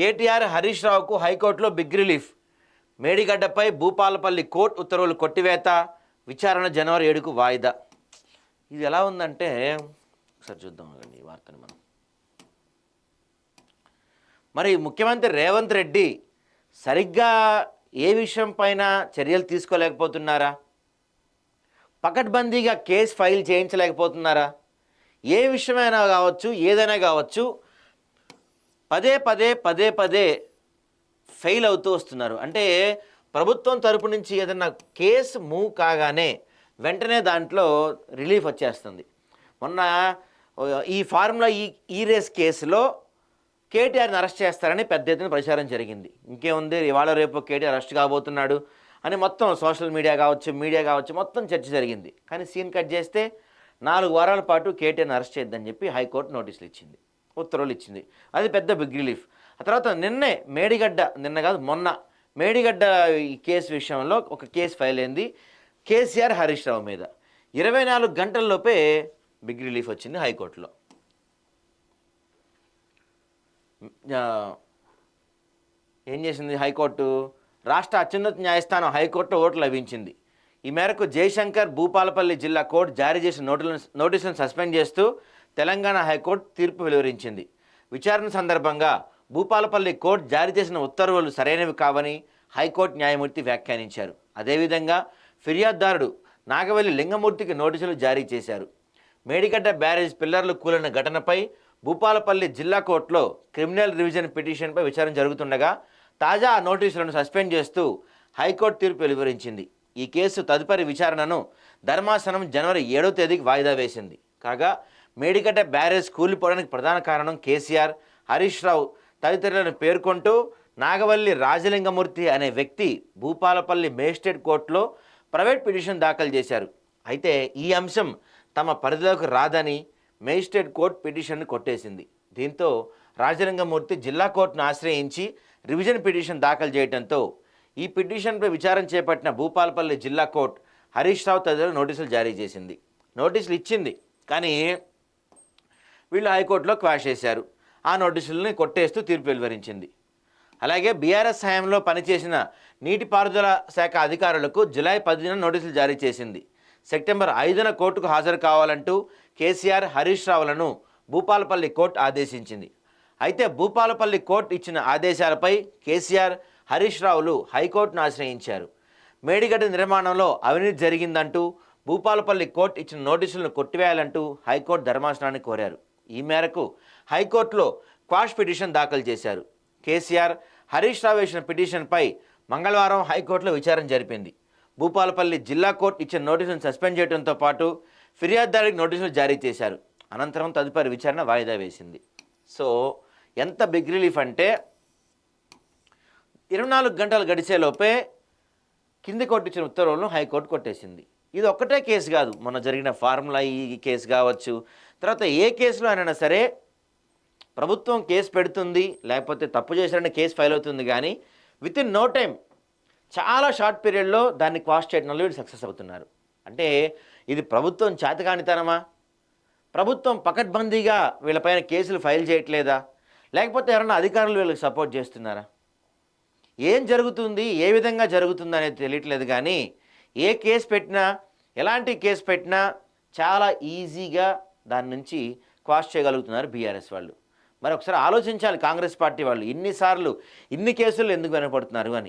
కేటీఆర్ హరీష్ రావుకు హైకోర్టులో big relief. మేడిగడ్డపై భూపాలపల్లి కోర్టు ఉత్తర్వులు కొట్టివేత. విచారణ జనవరి ఏడుకు వాయిదా. ఇది ఎలా ఉందంటే ఒకసారి చూద్దాం ఈ వార్తను మనం. మరి ముఖ్యమంత్రి రేవంత్ రెడ్డి సరిగ్గా ఏ విషయం పైన చర్యలు తీసుకోలేకపోతున్నారా? పకడ్బందీగా కేసు ఫైల్ చేయించలేకపోతున్నారా? ఏ విషయమైనా కావచ్చు ఏదైనా కావచ్చు పదే పదే పదే పదే ఫెయిల్ అవుతూ వస్తున్నారు. అంటే ప్రభుత్వం తరపు నుంచి ఏదైనా కేసు మూవ్ కాగానే వెంటనే దాంట్లో రిలీఫ్ వచ్చేస్తుంది. మొన్న ఈ ఫార్ములా ఈ ఈ రేస్ కేసులో కేటీఆర్ని అరెస్ట్ చేస్తారని పెద్ద ఎత్తున ప్రచారం జరిగింది. ఇంకేముంది? ఇవాళ రేపు కేటీఆర్ అరెస్ట్ కాబోతున్నాడు అని మొత్తం సోషల్ మీడియా కావచ్చు మీడియా కావచ్చు మొత్తం చర్చ జరిగింది. కానీ సీన్ కట్ చేస్తే నాలుగు వారాల పాటు కేటీఆర్ని అరెస్ట్ చేయొద్దని చెప్పి హైకోర్టు నోటీసులు ఇచ్చింది. ఉత్తర్వులు ఇచ్చింది. అది పెద్ద బిగ్ రిలీఫ్ ఆ తర్వాత నిన్నే మేడిగడ్డ నిన్న కాదు మొన్న మేడిగడ్డ ఈ కేసు విషయంలో ఒక కేసు ఫైల్ అయింది. కేసీఆర్ హరీష్ రావు మీద. ఇరవై నాలుగు గంటల్లోపే బిగ్ రిలీఫ్ వచ్చింది హైకోర్టులో. ఏం చేసింది హైకోర్టు? రాష్ట్ర అత్యున్నత న్యాయస్థానం హైకోర్టు ఓటు లభించింది. ఈ మేరకు జయశంకర్ భూపాలపల్లి జిల్లా కోర్టు జారీ చేసిన నోటీసులను నోటీసులను సస్పెండ్ చేస్తూ తెలంగాణ హైకోర్టు తీర్పు వెలువరించింది. విచారణ సందర్భంగా భూపాలపల్లి కోర్టు జారీ చేసిన ఉత్తర్వులు సరైనవి కావని హైకోర్టు న్యాయమూర్తి వ్యాఖ్యానించారు. అదేవిధంగా ఫిర్యాదుదారుడు నాగవల్లి లింగమూర్తికి నోటీసులు జారీ చేశారు. మేడిగడ్డ బ్యారేజ్ పిల్లర్లు కూలిన ఘటనపై భూపాలపల్లి జిల్లా కోర్టులో క్రిమినల్ రివిజన్ పిటిషన్పై విచారణ జరుగుతుండగా తాజా నోటీసులను సస్పెండ్ చేస్తూ హైకోర్టు తీర్పు వెలువరించింది. ఈ కేసు తదుపరి విచారణను ధర్మాసనం జనవరి ఏడో తేదీకి వాయిదా వేసింది. కాగా మేడిగడ్డ బ్యారేజ్ కూలిపోవడానికి ప్రధాన కారణం కేసీఆర్. హరీష్ రావు తదితరులను పేర్కొంటూ నాగవల్లి రాజలింగమూర్తి అనే వ్యక్తి భూపాలపల్లి మేజిస్ట్రేట్ కోర్టులో ప్రైవేట్ పిటిషన్ దాఖలు చేశారు. అయితే ఈ అంశం తమ పరిధిలోకి రాదని మేజిస్ట్రేట్ కోర్టు పిటిషన్ను కొట్టేసింది. దీంతో రాజలింగమూర్తి జిల్లా కోర్టును ఆశ్రయించి రివిజన్ పిటిషన్ దాఖలు చేయడంతో ఈ పిటిషన్పై విచారణ చేపట్టిన భూపాలపల్లి జిల్లా కోర్టు హరీష్ రావు తదితరులు నోటీసులు జారీ చేసింది. నోటీసులు ఇచ్చింది. కానీ వీళ్ళు హైకోర్టులో క్వాష్ చేశారు. ఆ నోటీసులని కొట్టేస్తూ తీర్పు వెలువరించింది. అలాగే బీఆర్ఎస్ హయాంలో పనిచేసిన నీటిపారుదల శాఖ అధికారులకు జులై పదిన నోటీసులు జారీ చేసింది. సెప్టెంబర్ ఐదున కోర్టుకు హాజరు కావాలంటూ కేసీఆర్ హరీష్ రావులను భూపాలపల్లి కోర్టు ఆదేశించింది. అయితే భూపాలపల్లి కోర్టు ఇచ్చిన ఆదేశాలపై కేసీఆర్ హరీష్ రావులు హైకోర్టును ఆశ్రయించారు. మేడిగడ్డ నిర్మాణంలో అవినీతి జరిగిందంటూ భూపాలపల్లి కోర్టు ఇచ్చిన నోటీసులను కొట్టివేయాలంటూ హైకోర్టు ధర్మాసనాన్ని కోరారు. ఈ మేరకు హైకోర్టులో క్వాష్ పిటిషన్ దాఖలు చేశారు. కేసీఆర్ హరీష్ రావు వేసిన పిటిషన్పై మంగళవారం హైకోర్టులో విచారణ జరిపింది. భూపాలపల్లి జిల్లా కోర్టు ఇచ్చిన నోటీసును సస్పెండ్ చేయడంతో పాటు ఫిర్యాదుదారుడికి నోటీసులు జారీ చేశారు. అనంతరం తదుపరి విచారణ వాయిదా వేసింది. సో ఎంత బిగ్ రిలీఫ్ అంటే ఇరవై నాలుగు గంటలు గడిచేలోపే కింది కోర్టు ఇచ్చిన ఉత్తర్వులను హైకోర్టు కొట్టేసింది. ఇది ఒక్కటే కేసు కాదు. మొన్న జరిగిన ఫార్ములా ఈ కేసు కావచ్చు. తర్వాత ఏ కేసులో అయినా సరే ప్రభుత్వం కేసు పెడుతుంది లేకపోతే తప్పు చేశారని కేసు ఫైల్ అవుతుంది కానీ విత్ ఇన్ నో టైం చాలా షార్ట్ పీరియడ్లో దాన్ని క్వాష్ చేయడంలో వీళ్ళు సక్సెస్ అవుతున్నారు. అంటే ఇది ప్రభుత్వం చేతకానితనమా? ప్రభుత్వం పకడ్బందీగా వీళ్ళపైన కేసులు ఫైల్ చేయట్లేదా? లేకపోతే ఎవరైనా అధికారులు వీళ్ళకి సపోర్ట్ చేస్తున్నారా? ఏం జరుగుతుంది? ఏ విధంగా జరుగుతుంది అనేది తెలియట్లేదు కానీ ఏ కేసు పెట్టినా ఎలాంటి కేసు పెట్టినా చాలా ఈజీగా దాని నుంచి క్వాష్ చేయగలుగుతున్నారు బీఆర్ఎస్ వాళ్ళు. మరి ఒకసారి ఆలోచించాలి కాంగ్రెస్ పార్టీ వాళ్ళు ఇన్నిసార్లు ఇన్ని కేసులు ఎందుకు వెనపడుతున్నారు అని.